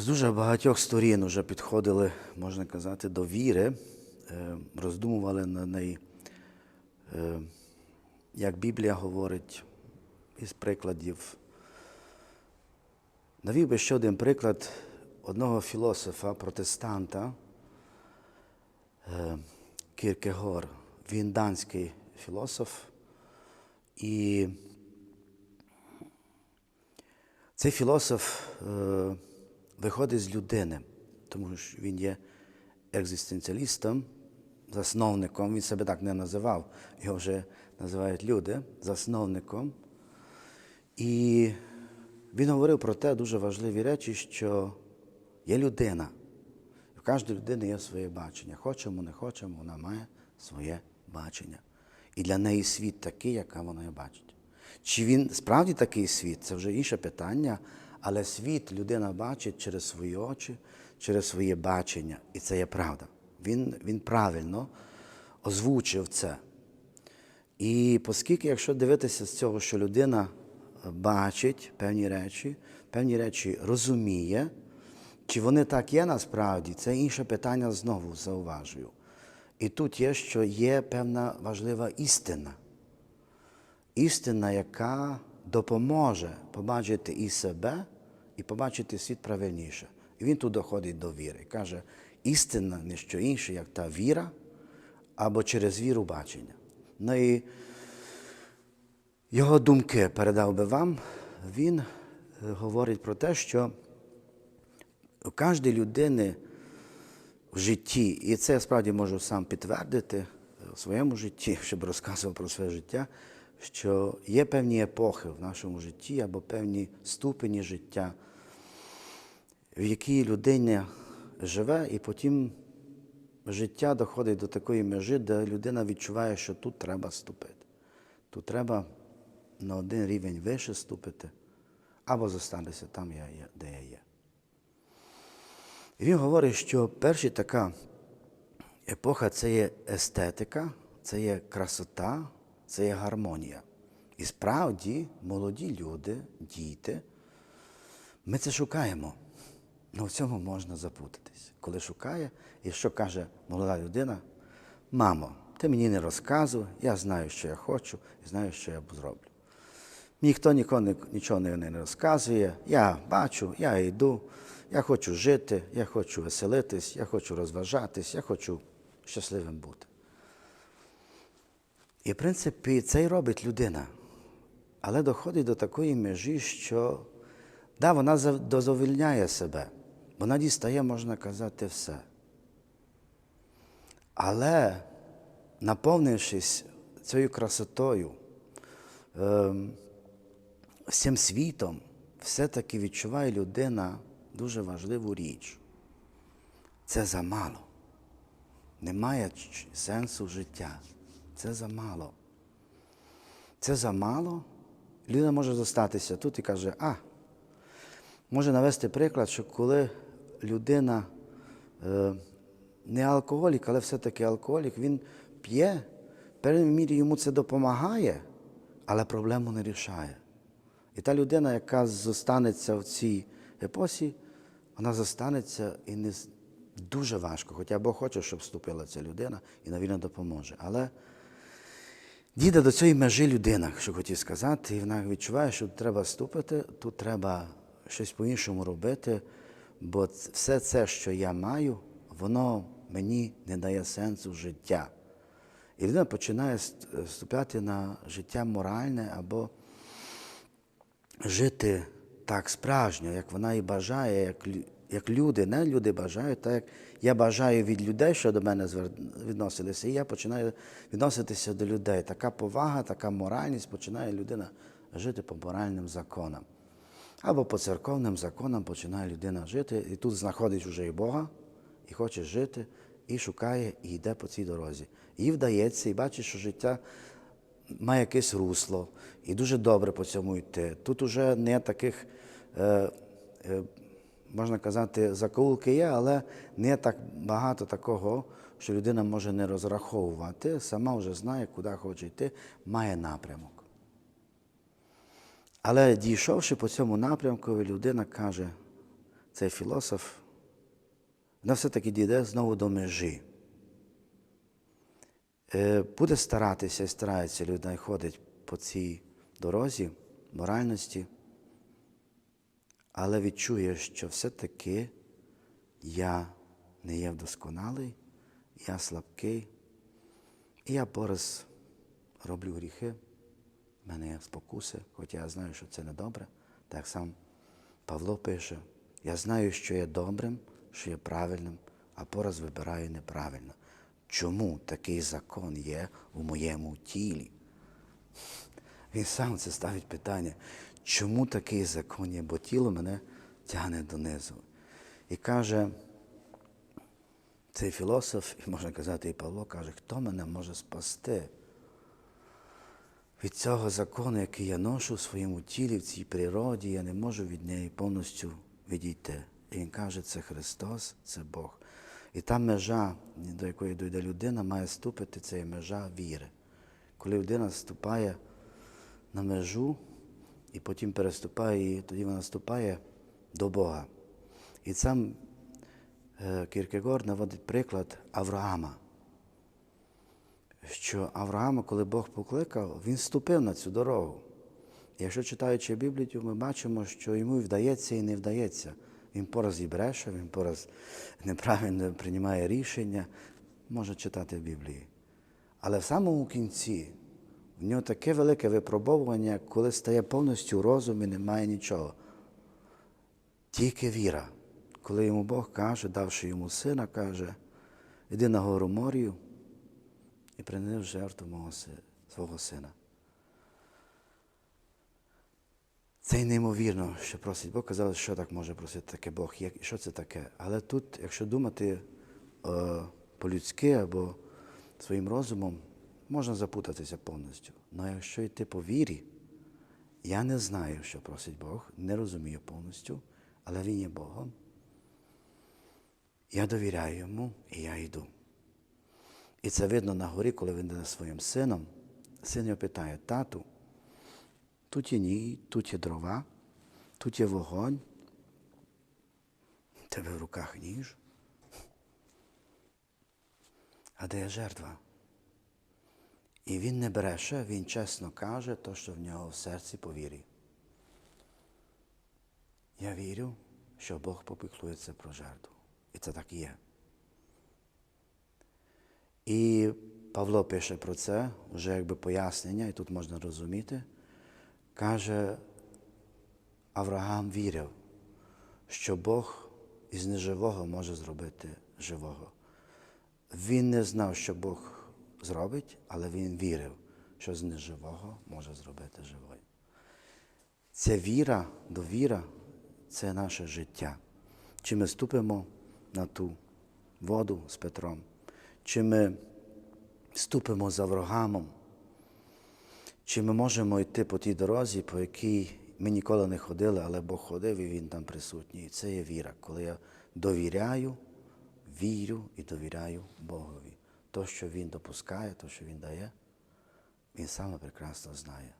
З дуже багатьох сторін вже підходили, можна казати, до віри, е, роздумували на неї, е, як Біблія говорить із прикладів. Навів би ще один приклад одного філософа, протестанта е, Кіркегор. Він данський філософ. І цей філософ виходить з людини, тому що він є екзистенціалістом, засновником, він себе так не називав, його вже називають люди, засновником. І він говорив про те дуже важливі речі, що є людина. У кожної людини є своє бачення. Хочемо, не хочемо, вона має своє бачення. І для неї світ такий, яка вона бачить. Чи він справді такий світ, це вже інше питання, але світ людина бачить через свої очі, через своє бачення. І це є правда. Він, він правильно озвучив це. І оскільки, якщо дивитися з цього, що людина бачить певні речі, певні речі розуміє, чи вони так є насправді, це інше питання знову зауважую. І тут є, що є певна важлива істина. Істина, яка допоможе побачити і себе, і побачити світ правильніше. І він тут доходить до віри. Каже, істина не що інше, як та віра, або через віру бачення. Ну і його думки передав би вам. Він е, говорить про те, що у кожній людини в житті, і це я справді можу сам підтвердити е, у своєму житті, щоб розказував про своє життя, що є певні епохи в нашому житті або певні ступені життя, в якій людина живе, і потім життя доходить до такої межі, де людина відчуває, що тут треба ступити. Тут треба на один рівень вище ступити, або зостатися там, де я є. І він говорить, що перша така епоха це є естетика, це є красота, це є гармонія. І справді молоді люди, діти, ми це шукаємо. Ну в цьому можна запутатись. Коли шукає, і що каже молода людина, мамо, ти мені не розказуй, я знаю, що я хочу, і знаю, що я зроблю. Ніхто нікого нічого не розказує. Я бачу, я йду, я хочу жити, я хочу веселитись, я хочу розважатись, я хочу щасливим бути. І, в принципі, це й робить людина. Але доходить до такої межі, що да, вона дозовільняє себе, вона дістає, можна казати, все. Але, наповнившись цією красотою, ем, всім світом, все-таки відчуває людина дуже важливу річ. Це замало. Немає сенсу життя. Це замало. Це замало. Людина може зостатися тут і каже, а, може навести приклад, що коли людина е, не алкоголік, але все-таки алкоголік, він п'є, в певній мірі йому це допомагає, але проблему не рішає. І та людина, яка зостанеться в цій епосі, вона зостанеться і не дуже важко, хоча Бог хоче, щоб вступила ця людина і навіть допоможе. Але дійде до цієї межі людина, що хотів сказати, і вона відчуває, що тут треба вступити, тут треба щось по-іншому робити, бо все це, що я маю, воно мені не дає сенсу життя. І людина починає ст- вступати на життя моральне або жити так справжньо, як вона і бажає, як, як люди, не люди бажають, так як я бажаю від людей, що до мене відносилися, і я починаю відноситися до людей. Така повага, така моральність починає людина жити по моральним законам. Або по церковним законам починає людина жити, і тут знаходить вже і Бога, і хоче жити, і шукає, і йде по цій дорозі. Їй вдається, і бачить, що життя має якесь русло, і дуже добре по цьому йти. Тут уже не таких, е, е, можна казати, закоулки є, але не так багато такого, що людина може не розраховувати, сама вже знає, куди хоче йти, має напрямок. Але дійшовши по цьому напрямку, людина каже, цей філософ, вона все-таки дійде знову до межі. Е, Буде старатися і старається людина ходить по цій дорозі моральності, але відчує, що все-таки я не є вдосконалий, я слабкий, і я пораз роблю гріхи, в мене є спокуси, хоча я знаю, що це не добре. Так сам Павло пише, я знаю, що є добрим, що є правильним, а пораз вибираю неправильно. Чому такий закон є у моєму тілі? Він сам це ставить питання, чому такий закон є, бо тіло мене тягне донизу. І каже, цей філософ, і можна казати, і Павло каже, хто мене може спасти від цього закону, який я ношу в своєму тілі, в цій природі, я не можу від неї повністю відійти. І він каже, це Христос, це Бог. І та межа, до якої дойде людина, має ступити, це є межа віри. Коли людина ступає на межу і потім переступає її, тоді вона ступає до Бога. І сам е, Кіркегор наводить приклад Авраама. Що Авраама, коли Бог покликав, він ступив на цю дорогу. Якщо читаючи Біблію, ми бачимо, що йому і вдається і не вдається. Він пораз і бреше, він пораз неправильно приймає рішення, може читати в Біблії. Але в самому кінці в нього таке велике випробовування, коли стає повністю розум і немає нічого. Тільки віра. Коли йому Бог каже, давши йому сина, каже, іди на гору Морію і принеси в жертву мого свого сина. Це й неймовірно, що просить Бог. Казали, що так може просити таке Бог, як, що це таке. Але тут, якщо думати е, по-людськи або своїм розумом, можна запутатися повністю. Але якщо йти по вірі, я не знаю, що просить Бог, не розумію повністю, але Він є Богом. Я довіряю йому і я йду. І це видно на горі, коли він йде своїм сином. Син його питає, тату, тут є ні, тут є дрова, тут є вогонь. Тебе в руках ніж. А де є жертва? І він не бреше, він чесно каже то, що в нього в серці повірі. Я вірю, що Бог попіклується про жертву. І це так і є. І Павло пише про це, вже якби пояснення, і тут можна розуміти. Каже, Авраам вірив, що Бог із неживого може зробити живого. Він не знав, що Бог зробить, але він вірив, що з неживого може зробити живий. Ця віра, довіра це наше життя. Чи ми ступимо на ту воду з Петром, чи ми ступимо за Авраамом, чи ми можемо йти по тій дорозі, по якій ми ніколи не ходили, але Бог ходив і Він там присутній. І це є віра, коли я довіряю, вірю і довіряю Богові. То, що Він допускає, то, що Він дає, Він саме прекрасно знає.